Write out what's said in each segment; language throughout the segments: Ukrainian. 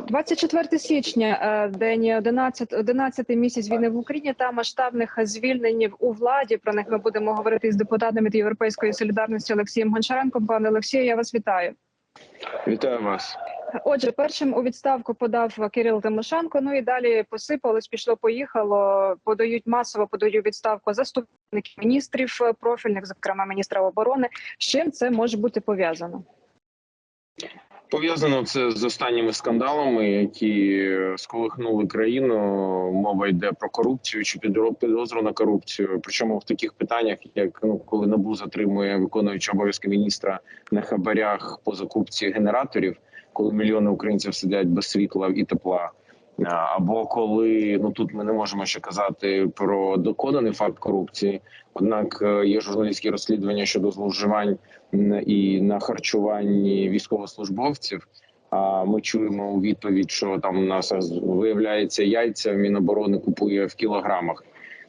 24 січня, е, день 11, 11 місяць війни в Україні та масштабних звільнень у владі. Про них ми будемо говорити з депутатом від Європейської солідарності Олексієм Гончаренком. Пане Олексію, я вас вітаю. Вітаю вас. Отже, першим у відставку подав Кирил Тимошенко. Ну і далі посипалось, пішло, поїхало. Подають масово подають відставку заступників міністрів профільних, зокрема міністра оборони. З чим це може бути пов'язано? Пов'язано це з останніми скандалами, які сколихнули країну. Мова йде про корупцію чи підозру на корупцію. Причому в таких питаннях, як ну коли набу затримує виконуючи обов'язки міністра на хабарях по закупці генераторів, коли мільйони українців сидять без світла і тепла. А, Або коли ну тут ми не можемо ще казати про доконаний факт корупції однак е, є журналістські розслідування щодо зловживань і на харчуванні військовослужбовців. А ми чуємо у відповідь, що там у нас виявляється яйця. Міноборони купує в кілограмах.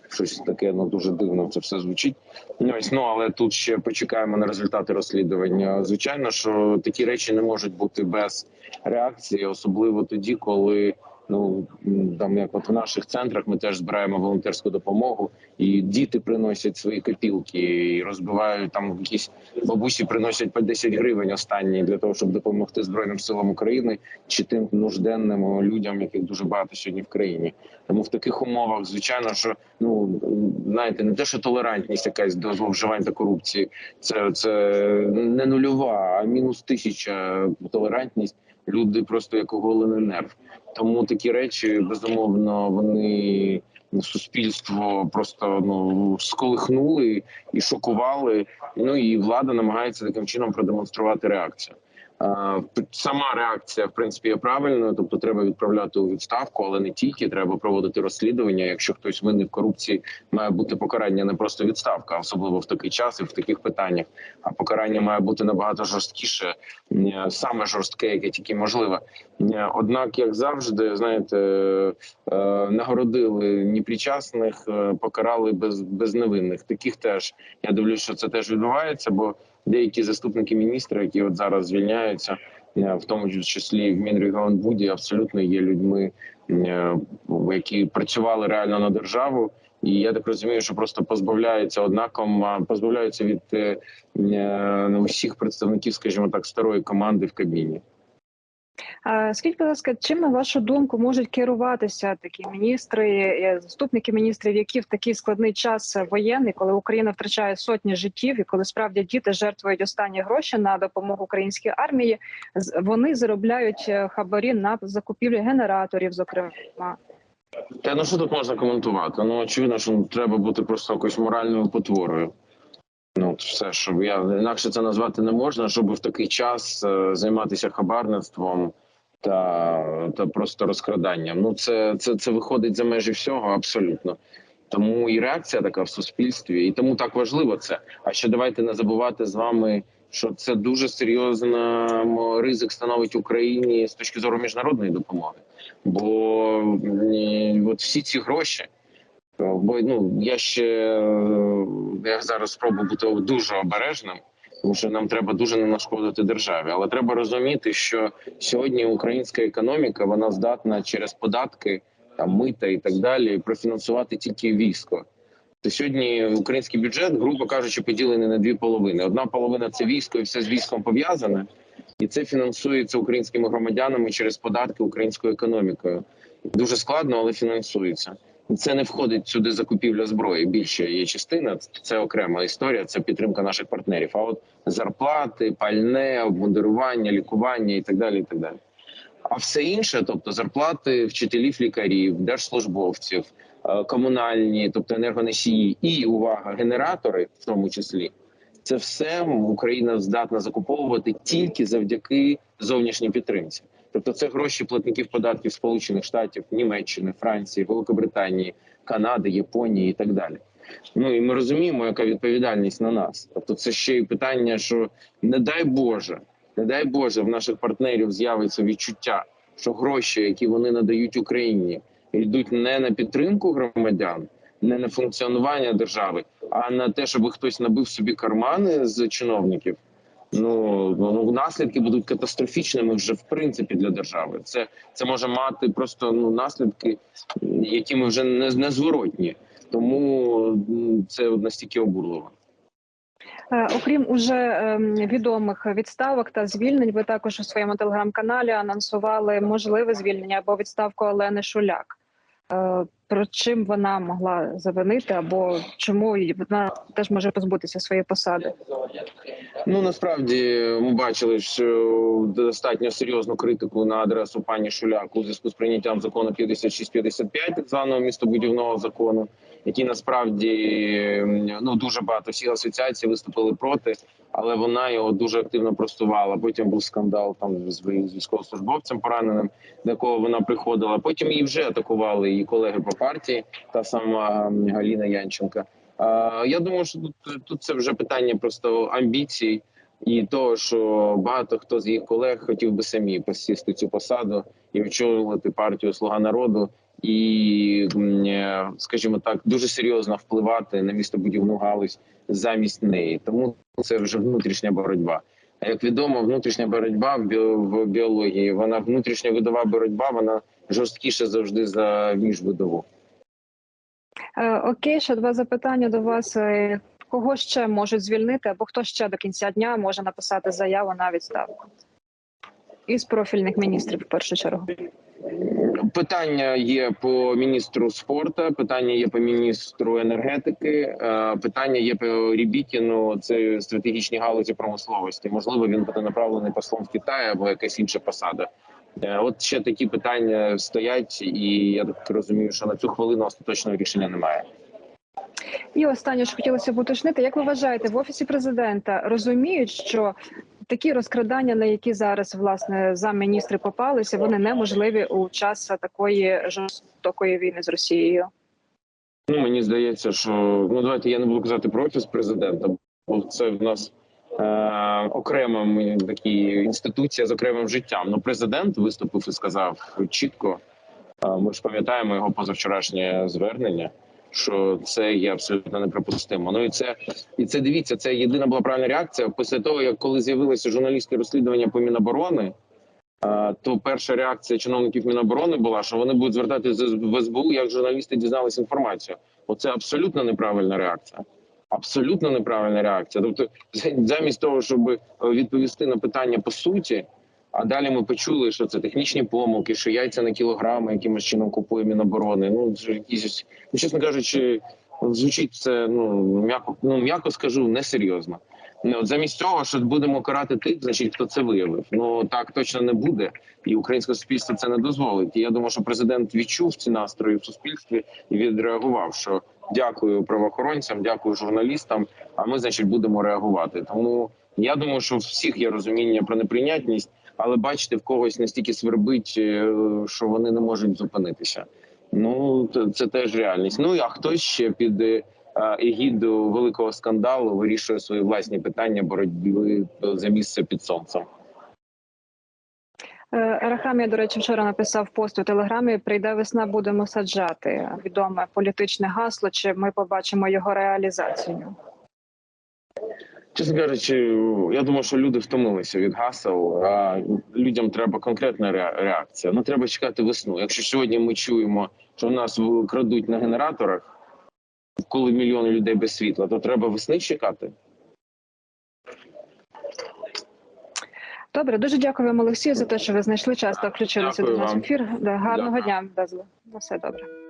Щось таке ну дуже дивно це все звучить. Ну, ось, ну але тут ще почекаємо на результати розслідування. Звичайно, що такі речі не можуть бути без реакції, особливо тоді, коли ну там як от в наших центрах ми теж збираємо волонтерську допомогу, і діти приносять свої копілки і розбивають там якісь бабусі приносять по 10 гривень останні для того, щоб допомогти збройним силам України чи тим нужденним людям, яких дуже багато сьогодні в країні. Тому в таких умовах, звичайно, що ну знаєте, не те, що толерантність якась до зловживань та корупції, це це не нульова, а мінус тисяча толерантність. Люди просто як оголений нерв. Тому такі речі безумовно вони суспільство просто ну сколихнули і шокували. Ну і влада намагається таким чином продемонструвати реакцію. А, Сама реакція в принципі є правильною, тобто треба відправляти у відставку, але не тільки треба проводити розслідування. Якщо хтось винний в корупції, має бути покарання не просто відставка, особливо в такий час і в таких питаннях. А покарання має бути набагато жорсткіше, е, саме жорстке, яке тільки можливе. Е, Однак, як завжди, знаєте, е, нагородили непричасних, е, покарали без безневинних. Таких теж я дивлюсь, що це теж відбувається, бо деякі заступники міністра, які от зараз звільняються, е, в тому числі в Мінрегіонбуді, абсолютно є людьми, е, які працювали реально на державу. І я так розумію, що просто позбавляються однаком, позбавляються від е, усіх представників, скажімо так, старої команди в кабіні. Будь ласка, чим на вашу думку можуть керуватися такі міністри, е, заступники міністрів, які в такий складний час воєнний, коли Україна втрачає сотні життів, і коли справді діти жертвують останні гроші на допомогу українській армії, вони заробляють е, хабарі на закупівлі генераторів, зокрема. Та ну що тут можна коментувати? Ну очевидно, що треба бути просто якоюсь моральною потворою. Ну все, щоб я інакше це назвати не можна, щоб в такий час е, займатися хабарництвом та, та просто розкраданням. Ну це, це, це виходить за межі всього абсолютно. Тому і реакція така в суспільстві, і тому так важливо це. А ще давайте не забувати з вами, що це дуже серйозна м, ризик становить Україні з точки зору міжнародної допомоги. Бо от всі ці гроші. Бо ну я ще е, я зараз спробую бути дуже обережним, тому що нам треба дуже не нашкодити державі. Але треба розуміти, що сьогодні українська економіка вона здатна через податки, там мита і так далі профінансувати тільки військо. То сьогодні український бюджет, грубо кажучи, поділений на дві половини. Одна половина це військо, і все з військом пов'язане, і це фінансується українськими громадянами через податки українською економікою. Дуже складно, але фінансується. Це не входить сюди закупівля зброї. Більше є частина. Це окрема історія. Це підтримка наших партнерів. А от зарплати, пальне, обмундирування, лікування і так далі. І так далі. А все інше, тобто зарплати вчителів, лікарів, держслужбовців, е, комунальні, тобто енергоносії, і увага, генератори, в тому числі, це все Україна здатна закуповувати тільки завдяки зовнішній підтримці. Тобто, це гроші платників податків Сполучених Штатів, Німеччини, Франції, Великобританії, Канади, Японії і так далі. Ну і ми розуміємо, яка відповідальність на нас. Тобто, це ще й питання, що не дай Боже, не дай Боже, в наших партнерів з'явиться відчуття, що гроші, які вони надають Україні, йдуть не на підтримку громадян, не на функціонування держави, а на те, щоб хтось набив собі кармани з чиновників. Ну ну наслідки будуть катастрофічними вже в принципі для держави. Це це може мати просто ну наслідки, які ми вже не незворотні. Тому це настільки обурливо. Е, Окрім уже ем, відомих відставок та звільнень, ви також у своєму телеграм-каналі анонсували можливе звільнення або відставку Олени Шуляк. Е, Про чим вона могла завинити, або чому вона теж може позбутися своєї посади? Ну насправді ми бачили, що достатньо серйозну критику на адресу пані Шуляк у зв'язку з прийняттям закону 5655, так званого містобудівного закону, який насправді ну дуже багато всіх асоціацій виступили проти, але вона його дуже активно простувала. Потім був скандал там з військовослужбовцем пораненим, до якого вона приходила. Потім її вже атакували її колеги по партії, та сама Галіна Янченка. Я думаю, що тут, тут це вже питання просто амбіцій і того, що багато хто з їх колег хотів би самі посісти цю посаду і очолити партію Слуга народу, і е, скажімо так, дуже серйозно впливати на містобудівну галузь замість неї. Тому це вже внутрішня боротьба. А як відомо, внутрішня боротьба в біології, вона внутрішня видова боротьба, вона жорсткіша завжди за міжвидову. Е, Окей, ще два запитання до вас. Е, Кого ще можуть звільнити, або хто ще до кінця дня може написати заяву на відставку? Із профільних міністрів в першу чергу. Питання є по міністру спорту, питання є по міністру енергетики, е, питання є по Рібікіну. Це стратегічні галузі промисловості. Можливо, він буде направлений послом в Китай або якась інша посада. Е, От ще такі питання стоять, і я так розумію, що на цю хвилину остаточного рішення немає. І останнє що хотілося б уточнити, як ви вважаєте, в офісі президента розуміють, що такі розкрадання, на які зараз власне замміністри попалися, вони неможливі у час такої жорстокої війни з Росією. Ну мені здається, що ну давайте я не буду казати про офіс президента, бо це в нас е, окрема такі інституція з окремим життям. Ну, президент виступив і сказав чітко. е, Ми ж пам'ятаємо його позавчорашнє звернення, що це є абсолютно неприпустимо. Ну і це і це дивіться. Це єдина була правильна реакція після того, як коли з'явилося журналістське розслідування по Міноборони. е, То перша реакція чиновників Міноборони була, що вони будуть звертатися в СБУ, як журналісти дізналися інформацію. Оце абсолютно неправильна реакція. Абсолютно неправильна реакція. Тобто, замість того, щоб е, відповісти на питання по суті, а далі ми почули, що це технічні помилки, що яйця на кілограми якимось чином купує Міноборони. Ну якісь, ну чесно кажучи, звучить це ну м'яко, ну м'яко скажу, несерйозно. Ну, от замість того, що будемо карати тих, значить, хто це виявив. Ну так точно не буде, і українське суспільство це не дозволить. І я думаю, що президент відчув ці настрої в суспільстві і відреагував. Що дякую правоохоронцям, дякую журналістам. А ми, значить, будемо реагувати. Тому я думаю, що всіх є розуміння про неприйнятність, але бачите, в когось настільки свербить, е, що вони не можуть зупинитися. Ну це- це теж реальність. Ну а хтось ще під е, егіду великого скандалу вирішує свої власні питання боротьби за місце під сонцем. Е, Рахамія, до речі, вчора написав пост у телеграмі: прийде весна, будемо саджати. Відоме політичне гасло. Чи ми побачимо його реалізацію? Чесно кажучи, я думаю, що люди втомилися від гасел. А людям треба конкретна реакція. Ну треба чекати весну. Якщо сьогодні ми чуємо, що в нас крадуть на генераторах, коли мільйони людей без світла, то треба весни чекати. Добре, дуже дякую вам, Олексію, за те, що ви знайшли час та включилися до нас в ефір. Да, гарного дня, Безле. На все добре.